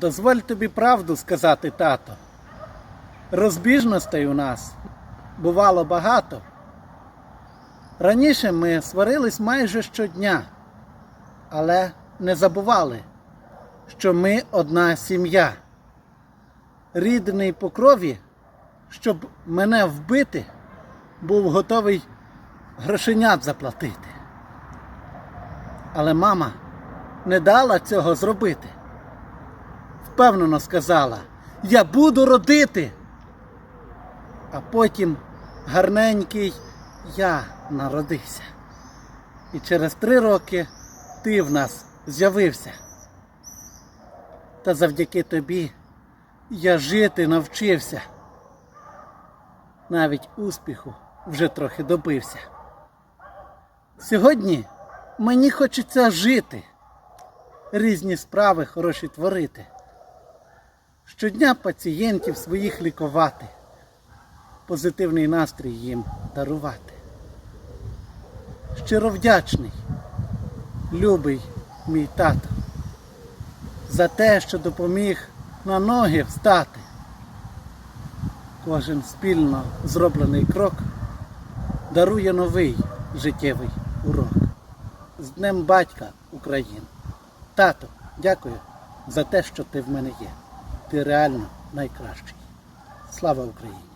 Дозволь тобі правду сказати, тато. Розбіжностей у нас бувало багато. Раніше ми сварились майже щодня, але не забували, що ми одна сім'я. Рідний по крові, щоб мене вбити, був готовий грошенят заплатити. Але мама не дала цього зробити. Впевнено сказала, я буду родити. А потім гарненький я народився. І через три роки ти в нас з'явився. Та завдяки тобі я жити навчився. Навіть успіху вже трохи добився. Сьогодні мені хочеться жити, різні справи хороші творити. Щодня пацієнтів своїх лікувати, позитивний настрій їм дарувати. Щиро вдячний, любий мій тато, за те, що допоміг на ноги встати. Кожен спільно зроблений крок дарує новий життєвий урок. З Днем Батька України. Тато, дякую за те, що ти в мене є. Ти реально найкращий. Слава Україні!